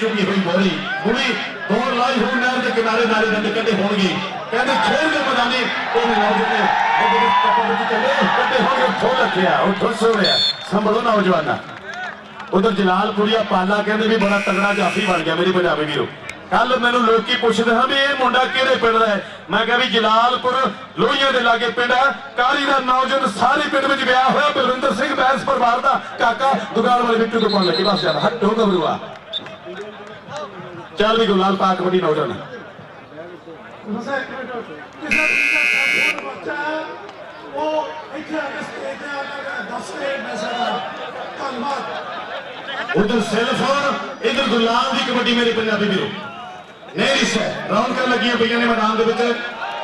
ਚੁੱਕੀ ਹੋਈ ਬੋਲੀ। ਬੁਲੀ ਦੌੜ ਲਾਈ ਹੋਈ ਨਹਿਰ ਦੇ ਕਿਨਾਰੇ, ਨਾਲੇ ਦੇ ਕੱਢੇ ਹੋਣਗੇ। ਕਹਿੰਦੇ ਖੇਡ ਦੇ ਮੈਦਾਨੇ ਉਹ ਨੌਜਵਾਨ ਉਹਦੇ ਕੱਪੜੇ ਵਿੱਚ ਚੱਲੇ। ਕੱਢੇ ਹੋਣਗੇ ਉੱਠੋ ਰੱਖਿਆ ਉੱਠੋ ਸੋਇਆ ਸੰਭਲੋ ਨੌਜਵਾਨਾ। ਉਧਰ ਜਲਾਲਪੁਰੀਆ ਪਾਲਾ ਕਹਿੰਦੇ ਵੀ ਬੜਾ ਤਗੜਾ ਜਾਫੀ ਬਣ ਗਿਆ ਮੇਰੀ ਪੰਜਾਬੀ ਵੀਰੋ। ਕੱਲ ਮੈਨੂੰ ਲੋਕੀ ਪੁੱਛਦੇ ਹਾਂ ਵੀ ਇਹ ਮੁੰਡਾ ਕਿਹੜੇ ਪਿੰਡ ਦਾ ਹੈ? ਮੈਂ ਕਿਹਾ ਵੀ ਜਲਾਲਪੁਰ ਲੋਹੀਆਂ ਦੇ ਲਾਗੇ ਪਿੰਡ ਹੈ ਕਾਲੀ ਦਾ ਨੌਜਵਾਨ ਸਾਰੇ ਪਿੰਡ ਵਿੱਚ ਵਿਆਹ ਹੋਇਆ। ਬਲਵਿੰਦਰ ਸਿੰਘ ਬੈਂਸ ਪਰਿਵਾਰ ਦਾ ਕਾਕਾ ਦੁਕਾਨ ਵਾਲੇ ਵਿੱਚੋਂ ਤੋਂ ਪਾਉਣ ਲੱਗੀ। ਬਸ ਯਾਰ, ਹੱਟੋ ਗਬਰੂਆ ਚੱਲ ਵੀ ਗੁਲਾਲ ਪਾਕ ਕਬੱਡੀ ਨੌਜਵਾਨ। ਮਸਾ ਇੱਕ ਉਹ ਇੱਥੇ ਆ ਕੇ ਸਟੇਜ ਤੇ ਆ ਕੇ ਦੱਸ ਕੇ ਮੈਸੇਜ ਧੰਨਵਾਦ ਉਧਰ ਸੈਲਫੋਨ ਇਧਰ ਗੁਲਾਮ ਦੀ ਕਬੱਡੀ ਮੇਰੇ ਪੰਜਾਬੀ ਵੀਰੋ ਨਹੀਂ ਰਿਸ਼ਾ ਰੌਣਕਾਂ ਲੱਗੀਆਂ ਪਈਆਂ ਨੇ ਮੈਦਾਨ ਦੇ ਵਿੱਚ।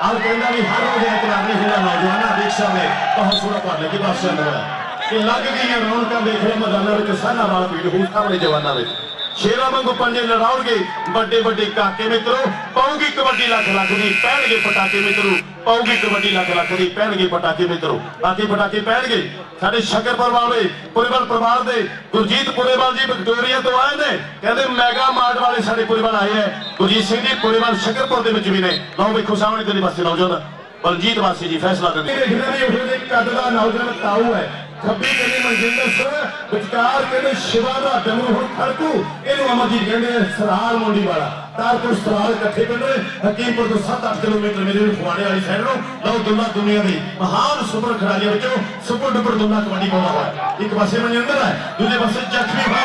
ਆਹ ਕਹਿੰਦਾ ਵੀ ਹਰ ਰੋਜ਼ ਇਤਰਾਜ਼ ਨਹੀਂ ਹੁੰਦਾ ਨੌਜਵਾਨਾਂ ਦੇਖ ਸਾਹਮਣੇ। ਬਹੁਤ ਸੋਹਣਾ ਪੜ ਲੱਗੀ, ਬਸ ਅੰਦਰ ਕਿ ਲੱਗ ਗਈਆਂ ਰੌਣਕਾਂ ਦੇਖ ਰਹੇ ਮੈਦਾਨਾਂ ਵਿੱਚ ਸਾਨਾ ਵਾਲਾ ਭੀੜ ਹੋ ਸਾਹਮਣੇ ਜਵਾਨਾਂ ਵਿੱਚ। ਸ਼ੇਰਾਂ ਵਾਂਗੂ ਪੰਜੇ ਲੜਾਉਣਗੇ। ਵੱਡੇ ਵੱਡੇ ਕਾਕੇ ਮਿੱਤਰੋ, ਪਾਉਗੀ ਕਬੱਡੀ ਲੱਖ ਲੱਖ ਦੀ, ਪਹਿਣਗੇ ਪਟਾਕੇ ਮਿੱਤਰੋ। ਪਾਉਗੀ ਕਬੱਡੀ ਲੱਖ ਲੱਖ ਦੀ, ਪਹਿਣਗੇ ਪਟਾਕੇ ਮਿੱਤਰੋ। ਬਾਕੀ ਪਟਾਕੇ ਪਹਿਣਗੇ। ਸਾਡੇ ਸ਼ਕਰਪੁਰ ਵਾਲੇ ਪੁਰੇਵਾਲ ਪਰਿਵਾਰ ਦੇ, ਗੁਰਜੀਤ ਪੁਰੇਵਾਲ ਜੀ ਵਿਕਟੋਰੀਆ ਤੋਂ ਆਏ ਨੇ। ਕਹਿੰਦੇ ਮੈਗਾ ਮਾਰਟ ਵਾਲੇ ਸਾਡੇ ਪੁਰੇਵਾਲ ਆਏ ਹੈ ਗੁਰਜੀਤ ਸਿੰਘ ਜੀ ਪੁਰੇਵਾਲ ਸ਼ਕਰਪੁਰ ਦੇ ਵਿੱਚ ਵੀ ਨੇ। ਲਓ ਵੇਖੋ ਸਾਹਮਣੇ ਤੇਰੇ ਪਾਸੇ ਨੌਜਵਾਨ, ਬਲਜੀਤ ਵਾਸੀ ਜੀ, ਫੈਸਲਾ ਦਿੰਦੇ ਦੇਖਦਾ ਵੀ ਉਹ ਕੱਦ ਦਾ ਨੌਜਵਾਨ ਤਾਊ ਹੈ। ਖੱਬੀ ਕਹਿੰਦੇ ਮਨਜਿੰਦਰ ਸਿੰਘ ਵਿਚਕਾਰ ਕਹਿੰਦੇ ਸ਼ਿਵਾ ਦਾ ਡਮਰੂ ਹੁਣ ਖੜਕੂ। ਇਹਨੂੰ ਅਮਰਜੀਤ ਕਹਿੰਦੇ ਸਰਾਲ ਮੰਡੀ ਵਾਲਾ। ਤਾਰਪੁਰ ਸਰਾਲ ਇਕੱਠੇ ਪਿੰਡ ਹਕੀਮਪੁਰ ਤੋਂ 7-8 ਕਿਲੋਮੀਟਰ ਮੇਰੇ ਨੂੰ ਵਾਲੀ ਸਾਈਡ ਨੂੰ। ਲਓ ਦੁੱਲਾ ਦੁਨੀਆ ਦੀ ਮਹਾਨ ਸੁਪਰ ਖਿਡਾਰੀਆਂ ਵਿੱਚੋਂ ਸੁਪਰ ਡੁਪਰ ਦੁੱਲਾ ਕਬੱਡੀ ਪਾਉਂਦਾ ਹੋਇਆ। ਇੱਕ ਪਾਸੇ ਮਨਜਿੰਦਰ ਹੈ, ਦੂਜੇ ਪਾਸੇ ਜ਼ਖਮੀ ਭਾ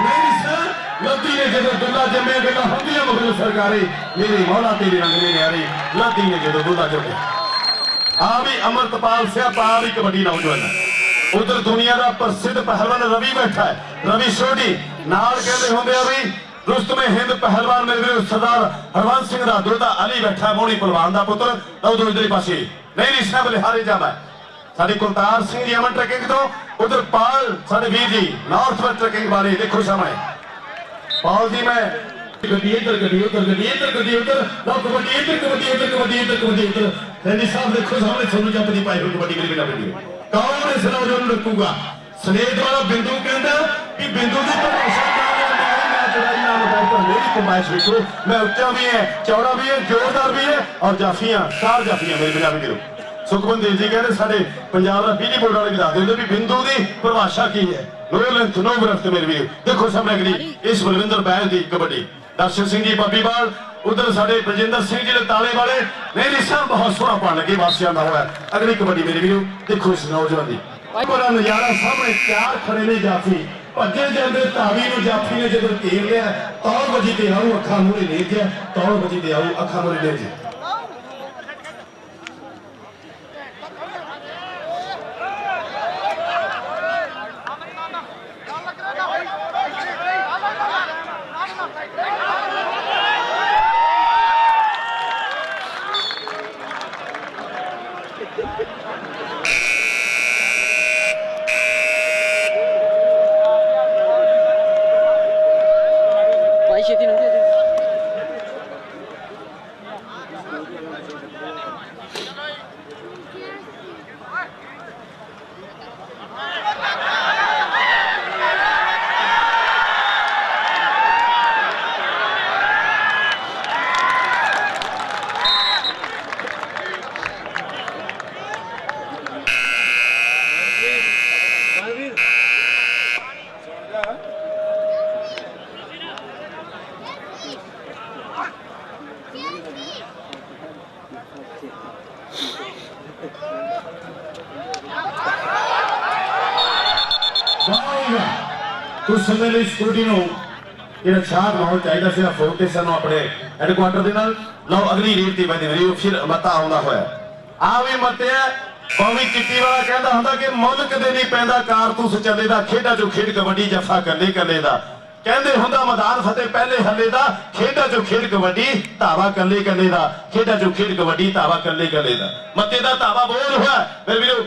ਨਹੀਂ ਸਰ ਲੱਦੀ ਨੇ ਜਦੋਂ ਦੁੱਲਾ ਜੰਮੇ, ਗੱਲਾਂ ਹੁੰਦੀਆਂ ਮੁਗਲ ਸਰਕਾਰੀ। ਮੇਰੀ ਮੌਲਾ ਤੇਰੀ ਰੰਗ ਨੇ ਨਿਆਰੀ ਲੱਦੀ ਨੇ ਜਦੋਂ ਦੁੱਲਾ ਜੰਮੇ। ਆ ਵੀ ਅਮਰਤਪਾਲ ਸਿਆ ਪਾ ਵੀ ਕਬੱਡੀ ਨੌਜਵਾਨ ਉਧਰ ਦੁਨੀਆ ਦਾ ਪ੍ਰਸਿੱਧ ਪਹਿਲਵਾਨ ਰਵੀ ਬੈਠਾ ਹੈ। ਰਵੀ ਸੋਢੀ ਨਾਲ ਕਹਿੰਦੇ ਹੁੰਦੇ ਆ ਵੀ ਰੁਸਤਮੇ ਹਿੰਦ ਪਹਿਲਵਾਨ ਮੇਰੇ ਵੀਰੋ ਸਰਦਾਰ ਹਰਵੰਸ ਸਿੰਘ ਦਾ ਅਲੀ ਬੈਠਾ ਹੈ, ਪਹਿਲਵਾਨ ਦਾ ਪੁੱਤਰ। ਲਓ ਦੋ ਪਾਸੇ ਨਹੀਂ ਰਿਸ਼ਨਾ ਬਲੇ ਹਾਰੇ ਜਾਵਾ ਸਾਡੇ ਕੁਲਤਾਰ ਸਿੰਘ ਜੀ ਅਮਨ ਟਰੈਕਿੰਗ ਤੋਂ ਉਧਰ ਪਾਲ ਸਾਡੇ ਵੀਰ ਜੀ ਨਾਰਥ ਵੈਸਟ ਟਰੈਕਿੰਗ ਵਾਲੇ ਦੇਖੋ ਸਾਹਮਣੇ। ਪਾਲ ਜੀ ਮੈਂ ਗੱਡੀ ਇੱਧਰ ਗੱਡੀ ਉੱਧਰ ਗੱਡੀ ਇੱਧਰ ਗੱਡੀ ਉੱਧਰ ਲਓ ਕਬੱਡੀ ਇੱਧਰ ਕਬੱਡੀ ਇੱਧਰ ਕਬੱਡੀ ਇੱਧਰ ਕਬੱਡੀ ਇੱਧਰ। ਰੈਡੀ ਸਾਹਿਬ ਦੇਖੋ ਸਾਹਮਣੇ ਤੁਹਾਨੂੰ ਜੱਪ ਦੀ ਪਾਈ ਹੋਈ ਕਬੱਡੀ ਮੇਰੀ ਬਿਨਾ ਬੱਡੀ ਕੌਣ ਇਸ ਨੌਜਵਾਨ ਨੂੰ ਰੱਖੂਗਾ। ਸਨੇਹ ਵਾਲਾ ਬਿੰਦੂ ਕਹਿੰਦਾ ਕਿ ਬਿੰਦੂ ਦੀ ਮੇਰੀ ਕਮਾਇਸ਼ ਵੇਖੋ। ਮੈਂ ਉੱਚਾ ਵੀ ਹੈ ਚੌੜਾ ਵੀ ਹੈ ਜ਼ੋਰਦਾਰ ਵੀ ਹੈ ਔਰ ਜਾਫੀਆਂ ਮੇਰੇ ਪੰਜਾਬੀ ਵੀਰੋ। ਜੀ ਕਹਿੰਦੇ ਸਾਡੇ ਪੰਜਾਬ ਦਾ ਬਿਜਲੀ ਬੋਰਡ ਵਾਲੇ ਵੀ ਦੱਸ ਦਿੰਦੇ ਵੀ ਬਿੰਦੂ ਦੀ ਪਰਿਭਾਸ਼ਾ ਕੀ ਹੈ। ਨੋ ਲੈਂਥ ਨੋ ਬ੍ਰੈਥ ਮੇਰੇ ਵੀਰ। ਦੇਖੋ ਸਾਹਮਣੇ ਅਗਲੀ ਇਸ ਬਲਵਿੰਦਰ ਬੈਲ ਦੀ ਕਬੱਡੀ। ਦਰਸ਼ਨ ਸਿੰਘ ਜੀ ਬੱਬੀਵਾਲ ਉਧਰ ਸਾਡੇ ਬਲਜਿੰਦਰ ਸਿੰਘ ਜੀ ਦੇ ਤਾਲੇ ਵਾਲੇ, ਨਹੀਂ ਰਿਸ਼ਾ ਬਹੁਤ ਸੋਹਣਾ ਪੜ ਲੱਗੇ ਵਾਸੀਆਂ ਦਾ ਹੋਇਆ। ਅਗਲੀ ਕਬੱਡੀ ਮੇਰੇ ਵੀਰੋ, ਦੇਖੋ ਇਸ ਨੌਜਵਾਨ ਦੀ। ਬੜਾ ਨਜ਼ਾਰਾ ਸਾਹਮਣੇ ਚਾਰ ਖੜੇ ਨੇ ਜਾਫੀ। ਭੱਜੇ ਜਾਂਦੇ ਧਾਵੀ ਨੂੰ ਜਾਫੀ ਨੇ ਜਦੋਂ ਘੇਰ ਲਿਆ ਤੌਰ ਵਜੀ ਤੇ ਆਉ ਅੱਖਾਂ ਮੂਹਰੇ ਲੈ ਗਿਆ ਤੌਰ ਵਜੀ ਤੇ ਆਉ ਅੱਖਾਂ ਮੂਹਰੇ ਲੈ ਗਿਆ ਭਾਈ ਛੇਤੀ ਲੰਘੇ ਜੀ ਵਾਹਿਗੁਰੂ ਕੁਝ ਸਮੇਂ ਲਈ ਸਟੂਡੀਓ ਨੂੰ ਜਿਹੜਾ ਸ਼ਾਂਤ ਮਾਹੌਲ ਚਾਹੀਦਾ ਸੀ ਫੋਨ ਤੇ ਸਾਨੂੰ ਆਪਣੇ ਹੈਡਕੁਆਟਰ ਦੇ ਨਾਲ। ਲਓ, ਅਗਲੀ ਰੀਤ ਤੇ ਬੰਦੇ ਮੇਰੀ ਫਿਰ ਮਤਾ ਆਉਂਦਾ ਹੋਇਆ। ਆ ਵੀ ਮਤਿਆ ਕੌਮੀ ਚਿੱਟੀ ਵਾਲਾ ਕਹਿੰਦਾ ਹੁੰਦਾ ਕਿ ਮੁੱਲ ਕਦੇ ਨਹੀਂ ਪੈਂਦਾ ਕਾਰਤੂਸ ਚੱਲੇ ਦਾ, ਖੇਡਾਂ ਚੋਂ ਖੇਡ ਕਬੱਡੀ ਜਫ਼ਾ ਕਰਨੇ ਕੱਲੇ ਦਾ। ਕਹਿੰਦੇ ਹੁੰਦਾ ਮੈਦਾਨ ਫਤਿਹ ਪਹਿਲੇ ਹੱਲੇ ਦਾ, ਖੇਡਾਂ ਚੋਂ ਖੇਡ ਕਬੱਡੀ ਧਾਵਾ ਕੱਲੇ ਕੱਲੇ ਦਾ, ਖੇਡਾਂ ਚੋਂ ਖੇਡ ਕਬੱਡੀ ਧਾਵਾ ਕੱਲੇ ਕੱਲੇ ਦਾ। ਮੱਤੇ ਦਾ ਧਾਵਾ ਬੋਲ ਹੋਇਆ। ਮੇਰੇ ਵੀਰੋ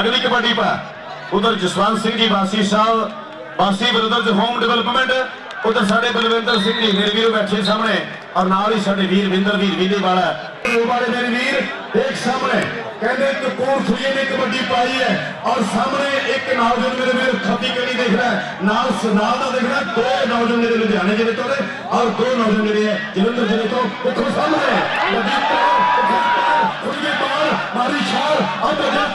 ਅਗਲੀ ਕਬੱਡੀ ਪਾ। ਉਧਰ ਜਸਵੰਤ ਸਿੰਘ ਜੀ, ਵਾਸੀ ਸਾਹਿਬ, ਵਾਸੀ ਬ੍ਰਦਰਜ਼ ਹੋਮ ਡਿਵੈਲਪਮੈਂਟ ਉਧਰ ਸਾਡੇ ਬਲਵਿੰਦਰ ਸਿੰਘ ਜੀ, ਮੇਰੇ ਵੀਰੋ ਬੈਠੇ ਸਾਹਮਣੇ, ਔਰ ਨਾਲ ਹੀ ਸਾਡੇ ਵੀਰ ਵਿੰਦਰ ਵੀਰ ਵੀਲੇ। ਵਾਲਾ ਉਹ ਵਾਲੇ ਮੇਰੇ ਵੀਰ, ਦੇਖ ਸਾਹਮਣੇ, ਕਹਿੰਦੇ ਕਪੂਰਥਲੇ ਨੇ ਕਬੱਡੀ ਪਾਈ ਹੈ, ਔਰ ਸਾਹਮਣੇ ਇੱਕ ਨੌਜਵਾਨ ਮੇਰੇ ਵੀਰ ਖੱਬੀ ਕਲੀ ਦੇਖ ਰਿਹਾ ਨਾਲ ਨਾਲ ਦਾ ਦੇਖ ਰਿਹਾ ਦੋ ਨੌਜਵਾਨ ਮੇਰੇ ਲੁਧਿਆਣੇ ਜ਼ਿਲ੍ਹੇ ਤੋਂ ਨੇ, ਔਰ ਦੋ ਨੌਜਵਾਨ ਜਿਹੜੇ ਜਲੰਧਰ ਜ਼ਿਲ੍ਹੇ ਤੋਂ ਦੇਖੋ ਸਾਹਮਣੇ। ਲੱਗੀ ਪਾਰ ਕੁੜੀਏ ਪਾਰ ਮਾਰੀ ਛਾਲ, ਔਰ ਬਜਾ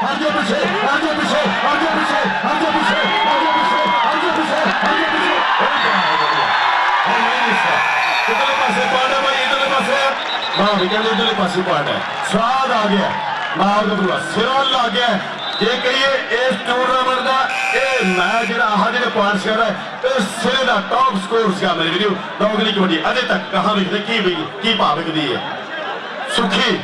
ਤਫਾ ਨਿਕਲ ਗਿਆ ਹੱਥਾਂ ਵਿੱਚੋਂ ਆਗੇ ਪਿੱਛੇ ਆਗੇ ਪਿੱਛੇ ਆਗੇ ਪਿੱਛੇ ਆਗੇ ਪਿੱਛੇ ਆਗੇ ਪਿੱਛੇ ਆਗੇ ਪਿੱਛੇ ਆਗੇ ਪਿੱਛੇ ਇਧਰਲੇ ਪਾਸੇ ਪਾੜਾ ਭਾਈ ਇਧਰਲੇ ਪਾਸੇ ਵਾਹ ਵੀ ਕਹਿੰਦੇ ਇਧਰਲੇ ਪਾਸੇ ਪਾੜਾ ਸਵਾਦ ਆ ਗਿਆ ਮਾਰ ਗੱਭਰੂਆ ਸਿਰਾਂ ਲੱਗ ਗਿਆ ਜੇ ਕਹੀਏ ਇਸ ਟੂਰਨਾਮੈਂਟ ਦਾ ਇਹ ਮੈਂ ਜਿਹੜਾ ਆਹ ਜਿਹੜੇ ਪੁਆਇੰਟਸ ਕਰ ਰਿਹਾ ਇਹ ਸਿਰੇ ਦਾ ਟੌਪ ਸਕੋਰ ਸੀਗਾ ਮੇਰੇ ਵੀਡੀਓ ਡੌਗਲੀ ਕਬੱਡੀ ਅਜੇ ਤੱਕ ਕਹਾਂ ਵਿਖਦੇ ਕੀ ਵੀ ਕੀ ਭਾਵ ਵਿਖਦੀ ਹੈ ਸੁਖੀ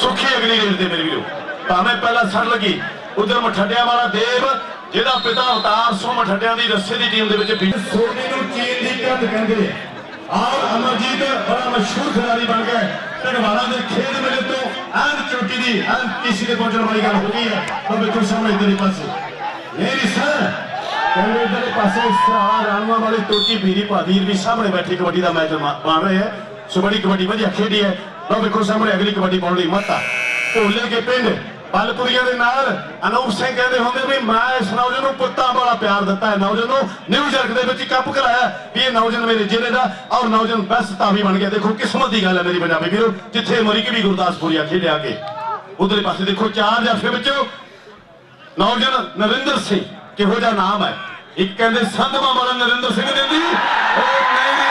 ਸੁਖੀ ਅਗਲੀ ਰੇਲ ਤੇ ਮੇਰੀ ਵੀਰੋ ਭਾਵੇਂ ਪਹਿਲਾਂ ਸੜ ਲੱਗੀ, ਉਧਰ ਮਠੱਡਿਆਂ ਵਾਲਾ ਦੇਵ, ਜਿਹਦਾ ਪਿਤਾ ਅਵਤਾਰ ਸਿੰਘ ਮਠੱਡਿਆਂ ਦੀ ਰੱਸੇ ਦੀ ਟੀਮ ਦੇ ਵਿੱਚ ਸੋਨੀ ਨੂੰ ਚੀਨ ਦੀ ਕੰਧ ਕਹਿੰਦੇ ਨੇ। ਅਮਰਜੀਤ ਬੜਾ ਮਸ਼ਹੂਰ ਖਿਡਾਰੀ ਬਣ ਗਿਆ ਢਗਵਾਲਾ ਦੇ ਖੇਡ ਮੇਲੇ ਤੋਂ ਐਨ ਚੋਟੀ ਦੀ ਐਨ ਕਿਸੇ ਦੇ ਪਹੁੰਚਣ ਵਾਲੀ ਗੱਲ ਹੋ ਗਈ ਹੈ। ਤਾਂ ਵੇਖੋ ਸਾਹਮਣੇ ਇਧਰਲੇ ਪਾਸੇ। ਮੇਰੀ ਸਰ, ਕਹਿੰਦੇ ਇਧਰਲੇ ਪਾਸੇ ਸਰਾ ਰਾਣਵਾ ਵਾਲੀ ਟੋਟੀ ਵੀਰੀ ਭਾਦੀਰ ਵੀ ਸਾਹਮਣੇ ਬੈਠੀ ਕਬੱਡੀ ਦਾ ਮੈਚ ਬਣ ਰਹੇ ਹੈ। ਸੋ ਬੜੀ ਕਬੱਡੀ ਵਧੀਆ ਖੇਡੀ ਹੈ। ਲਓ ਵੇਖੋ ਸਾਹਮਣੇ ਅਗਲੀ ਕਬੱਡੀ ਪਾਉਣ ਲਈ ਮਤਾ। ਭੋਲੇ ਕੇ ਪਿੰਡ ਬਲਪੁਰੀਆਂ ਦੇ ਨਾਲ ਅਨੂਪ ਸਿੰਘ ਕਹਿੰਦੇ ਹੁੰਦੇ ਵੀ ਮੈਂ ਇਸ ਨੌਜਵਾਨ ਨੂੰ ਪੁੱਤਾਂ ਵਾਲਾ ਪਿਆਰ ਦਿੱਤਾ ਹੈ। ਨੌਜਵਾਨ ਨੂੰ ਨਿਊ ਜਰਕ ਦੇ ਵਿੱਚ ਕੱਪ ਕਰਾਇਆ ਵੀ ਇਹ ਨੌਜਵਾਨ ਮੇਰੇ ਜ਼ਿਲ੍ਹੇ ਦਾ ਔਰ ਨੌਜਵਾਨ ਬੈਸਟ ਤਾਵੀ ਬਣ ਗਿਆ। ਦੇਖੋ, ਕਿਸਮਤ ਦੀ ਗੱਲ ਹੈ ਮੇਰੀ ਪੰਜਾਬੀ ਵੀਰੋ, ਜਿੱਥੇ ਮਰੀ ਕਿ ਵੀ ਗੁਰਦਾਸਪੁਰੀਆ ਖੇਡਿਆ ਕੇ। ਉਧਰਲੇ ਪਾਸੇ ਦੇਖੋ, ਚਾਰ ਜਾਫੇ ਵਿੱਚੋਂ ਨੌਜਵਾਨ ਨਰਿੰਦਰ ਸਿੰਘ, ਕਿਹੋ ਜਿਹਾ ਨਾਮ ਹੈ? ਇੱਕ ਕਹਿੰਦੇ ਸੰਧਵਾ ਵਾਲਾ ਨਰਿੰਦਰ ਸਿੰਘ ਦਿੰਦੀ ਉਹ ਨਹੀਂ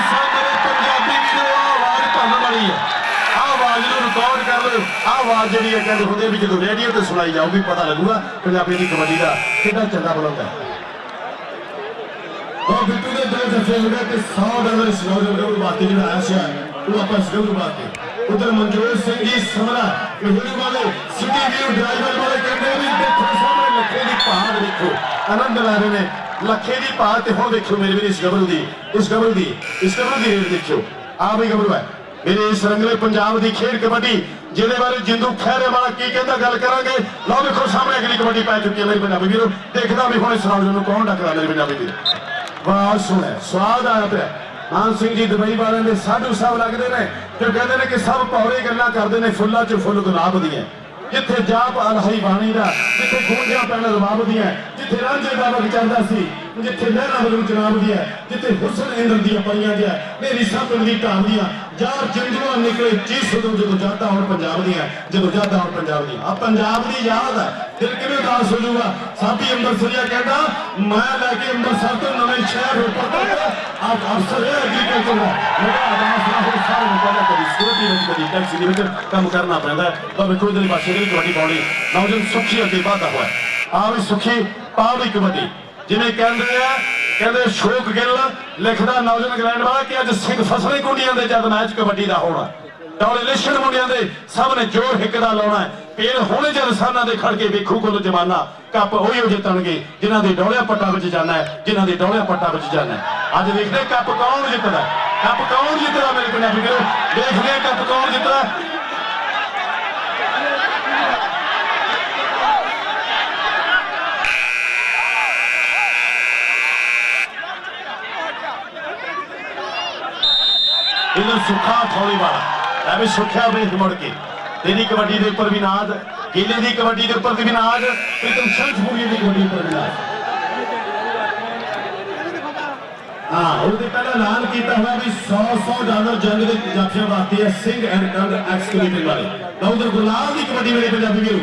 ਆਹ ਆਵਾਜ਼ ਜਿਹੜੀ ਹੈ ਕਹਿੰਦੇ ਹੁੰਦੇ ਵੀ ਜਦੋਂ ਰੇਡੀਓ ਤੇ ਸੁਣਾਈ ਜਾਊਗੀ, ਪਤਾ ਲੱਗੂਗਾ ਪੰਜਾਬੀ ਦੀ ਕਬੱਡੀ ਦਾ ਕਿੰਨਾ ਚੰਗਾ ਬੁਲੰਦਾ ਹੈ। ਉਹ ਬਿੱਟੂ ਦੇ ਦੋ ਜੱਫੇ ਹੋ ਗਏ ਤੇ 100 ਡਾਲਰ ਇਸ ਨੌਜਵਾਨ ਨੂੰ ਬਾਤੇ ਜਿਹੜਾ ਆਇਆ ਸੀ, ਉਹ ਆਪਾਂ ਜ਼ਰੂਰ ਬਾਤੇ ਉਧਰ ਮਨਜੋਤ ਸਿੰਘ ਜੀ ਸਮਰਾ ਇਹਨੂੰ ਵਾਲੇ ਸਿਟੀ ਵੀਊ ਡਰਾਈਵਰ ਵਾਲੇ ਕਹਿੰਦੇ ਵੀ ਦੇਖੋ ਸਾਹਮਣੇ ਲੱਖੇ ਦੀ ਪਹਾੜ ਦੇਖੋ। ਆਨੰਦ ਲੈ ਰਹੇ ਨੇ। ਲੱਖੇ ਦੀ ਪਹਾੜ ਤੇ ਹੁਣ ਦੇਖੋ ਮੇਰੇ ਵੀਰ ਇਸ ਗੱਭਰੂ ਦੀ, ਇਸ ਗੱਭਰੂ ਦੀ, ਇਸ ਗੱਭਰੂ ਦੀ ਰੇਡ ਦੇਖਿਓ। ਆ ਵੀ ਗੱਭਰੂ ਹੈ। ਮੇਰੇ ਇਸ ਰੰਗਲੇ ਪੰਜਾਬ ਦੀ ਖੇਡ ਕਬੱਡੀ, ਜਿਹਦੇ ਬਾਰੇ ਜਿੰਦੂ ਖਹਿਰੇ ਵਾਲਾ ਕੀ ਕਹਿੰਦਾ, ਗੱਲ ਕਰਾਂਗੇ। ਲਓ ਵੇਖੋ ਸਾਹਮਣੇ ਅਗਲੀ ਕਬੱਡੀ ਪੈ ਚੁੱਕੀ ਹੈ ਮੇਰੇ ਪੰਜਾਬੀ ਵੀਰੋ, ਦੇਖਦਾ ਵੀ ਹੁਣ ਇਸ ਨੌਜਵਾਨ ਨੂੰ ਕੌਣ ਡੱਕਦਾ ਮੇਰੇ ਪੰਜਾਬੀ ਵੀਰੋ ਵਾਹ, ਸੁਣਿਆ, ਸਵਾਦ ਆਇਆ ਪਿਆ। ਮਾਨ ਸਿੰਘ ਜੀ ਦੁਬਈ ਵਾਲਿਆਂ ਦੇ ਸਾਧੂ ਸਾਹਿਬ ਲੱਗਦੇ ਨੇ, ਤੇ ਕਹਿੰਦੇ ਨੇ ਕਿ ਸਭ ਪੌੜੇ ਗੱਲਾਂ ਕਰਦੇ ਨੇ, ਫੁੱਲਾਂ 'ਚ ਫੁੱਲ ਗੁਲਾਬ ਦੀਆਂ। ਜਿੱਥੇ ਜਾਪ ਅਲਹੀ ਬਾਣੀ ਦਾ, ਜਿੱਥੇ ਗੂੰਜਿਆ ਪੈਣ ਰਬਾਬ ਦੀਆਂ, ਜਿੱਥੇ ਰਾਂਝੇ ਦਾ ਵਗ ਚੱਲਦਾ ਸੀ, ਜਿੱਥੇ ਲਹਿਰਾਂ ਵੱਲੋਂ ਜਨਾਬ ਦੀਆਂ, ਜਿੱਥੇ ਹੁਸਨ ਇੰਦਰ ਦੀਆਂ ਪਈਆਂ ਦੀਆਂ, ਮੇਰੀ ਸਭ ਦੀ ਢਾਲ ਦੀਆਂ। ਯਾਰ ਜਿੰਦੂਆਂ ਨਿਕਲੇ ਚੀਸ ਉਦੋਂ ਜਦੋਂ ਜਾਤਾ ਹੁਣ ਪੰਜਾਬ ਦੀਆਂ, ਜਦੋਂ ਜਾਤਾ ਹੁਣ ਪੰਜਾਬ ਦੀਆਂ। ਆ ਪੰਜਾਬ ਦੀ ਯਾਦ ਹੈ ਦਿਲ ਕਿਵੇਂ ਉਦਾਸ ਹੋ ਜਾਊਗਾ? ਸਾਬੀ ਅੰਮ੍ਰਿਤਸਰੀਆ ਕਹਿੰਦਾ, ਮੈਂ ਲੈ ਕੇ ਅੰਮ੍ਰਿਤਸਰ ਤੋਂ ਨਵੇਂ ਸ਼ਹਿਰ ਰੋਪੜ ਤੱਕ ਆਪ ਅਫਸਰ ਹੈ ਐਗਰੀਕਲਚਰ ਦਾ ਮੇਰਾ ਆਦਾਸ ਨਾ ਹੋ ਸਾਲ ਨੂੰ ਪਹਿਲਾਂ ਕਦੀ ਸਿਕਿਉਰਿਟੀ ਵਿੱਚ ਕਦੀ ਟੈਕਸੀ ਦੇ ਵਿੱਚ ਕੰਮ ਕਰਨਾ ਪੈਂਦਾ ਤਾਂ ਵੇਖੋ, ਇਹਦੇ ਪਾਸੇ ਦੀ ਕਬੱਡੀ ਪਾਉਣੀ ਨੌਜਵਾਨ ਸੁਖੀ ਅੱਗੇ ਵਧਦਾ ਹੋਇਆ। ਆ ਵੀ ਸੁਖੀ ਪਾਵੀ ਕਬੱਡੀ ਜਿਵੇਂ ਕਹਿੰਦੇ ਆ, ਕਹਿੰਦੇ ਸ਼ੋਕ ਗਿੱਲ ਲਿਖਦਾ ਨੌਜਵਾਨ ਗ੍ਰੈਂਡ ਵਾਲਾ ਕਿ ਅੱਜ ਸਿੰਘ ਫਸਲੇ ਕੁੰਡੀਆਂ ਦੇ ਜਦ ਮੈਚ ਕਬੱਡੀ ਦਾ ਹੋਣਾ। ਡੌਲੇ ਲਿਸ਼ਣ ਮੁੰਡਿਆਂ ਦੇ ਸਭ ਨੇ ਜੋਰ ਹਿੱਕ ਲਾਉਣਾ ਹੈ। ਫੇਰ ਜਦ ਸਾਨਾਂ ਦੇ ਖੜ ਕੇ ਵੇਖੂ ਕੋਲ ਜਮਾਨਾ ਕੱਪ ਉਹੀ ਹੋ ਜਿੱਤਣਗੇ, ਜਿਨ੍ਹਾਂ ਦੇ ਡੌਲਿਆ ਪੱਟਾ ਵਿੱਚ ਜਾਣਾ ਹੈ, ਜਿਨ੍ਹਾਂ ਦੇ ਡੌਲਿਆ ਪੱਟਾ ਵਿੱਚ ਜਾਣਾ ਹੈ। ਅੱਜ ਦੇਖਦੇ ਕੱਪ ਕੌਣ ਜਿੱਤਦਾ ਕੱਪ ਕੌਣ ਜਿੱਤਦਾ ਮੇਰੇ ਪੰਜਾਬੀ ਵੀਰੋ ਦੇਖਦੇ ਕੱਪ ਕੌਣ ਜਿੱਤਦਾ ਸੁੱਖਾ ਥੋੜੀ ਵਾਲਾ। ਐਵੇਂ ਸੁੱਖਿਆ ਵੇਖ ਮੁੜ ਕੇ। ਤੇਰੀ ਕਬੱਡੀ ਦੇ ਉੱਪਰ ਵੀ ਨਾਦ ਕੀਲੇ ਦੀ ਕਬੱਡੀ ਦੇ ਉੱਪਰ ਵੀ ਨਾਦ ਪ੍ਰੀਤਮ ਸੰਖਪੁਰੀ ਦੀ ਕਬੱਡੀ ਉੱਪਰ ਵੀ ਨਾਦ। ਹਾਂ ਉਹਦੇ ਪਹਿਲਾਂ ਐਲਾਨ ਕੀਤਾ ਹੋਇਆ ਵੀ 100 100 ਡਾਲਰ ਜੰਗ ਦੇ ਜਾਫੀਆਂ ਵਾਸਤੇ ਹੈ ਸਿੰਘ ਐਂਡ ਕੰਗ ਐਕਸਕਲੂਸਿਵ ਵਾਲੇ। ਤਾਂ ਉਧਰ ਦੀ ਕਬੱਡੀ ਮੇਰੇ ਪੰਜਾਬੀ ਵੀਰੋ।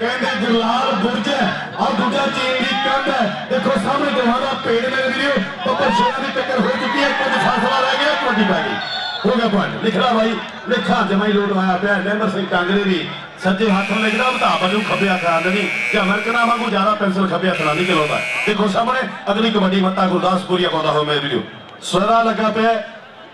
ਕਹਿੰਦੇ ਗੁਲਾਲ ਬੁਰਜ ਹੈ ਔਰ ਦੂਜਾ ਚੀਨ ਦੀ ਕੰਧ ਹੈ। ਦੇਖੋ ਸਾਹਮਣੇ ਦੋਹਾਂ ਪੇੜ ਮੇਰੇ ਵੀਰੋ ਬੱਬਰ ਸ਼ੇਰਾਂ ਦੀ ਟੱਕਰ ਹੋ ਚੁੱਕੀ ਹੈ, ਕੁਝ ਫਾਸਲਾ ਰਹਿ ਗਿਆ, ਕਬੱਡੀ ਪੈ ਗਈ। ਹੋ ਗਿਆ ਪੁਆਇੰਟ ਲਿਖਣਾ ਬਾਈ। ਲਿਖਾ ਜਮਾਈ ਲੋਡ ਆਇਆ ਪਿਆ। ਡੈਮਰ ਸਿੰਘ ਕਾਂਗਰੇ ਦੀ ਸੱਜੇ ਹੱਥ ਨੂੰ ਲਿਖਦਾ ਬਤਾ ਬਜੂ ਖੱਬੇ ਹੱਥ ਨਾਲ ਨਹੀਂ ਜਾਂ ਅਮਰੀਕਨਾਂ ਵਾਂਗੂ ਜ਼ਿਆਦਾ ਪੈਨਸਲ ਖੱਬੇ ਹੱਥ ਨਾਲ ਨਹੀਂ ਚਲਾਉਂਦਾ ਦੇਖੋ ਸਾਹਮਣੇ, ਅਗਲੀ ਕਬੱਡੀ ਮੱਤਾ ਗੁਰਦਾਸਪੁਰੀਆ ਪਾਉਂਦਾ ਹੋ ਮੇਰੇ ਵੀਡੀਓ। ਸਵਰਾ ਲੱਗਾ ਪਿਆ।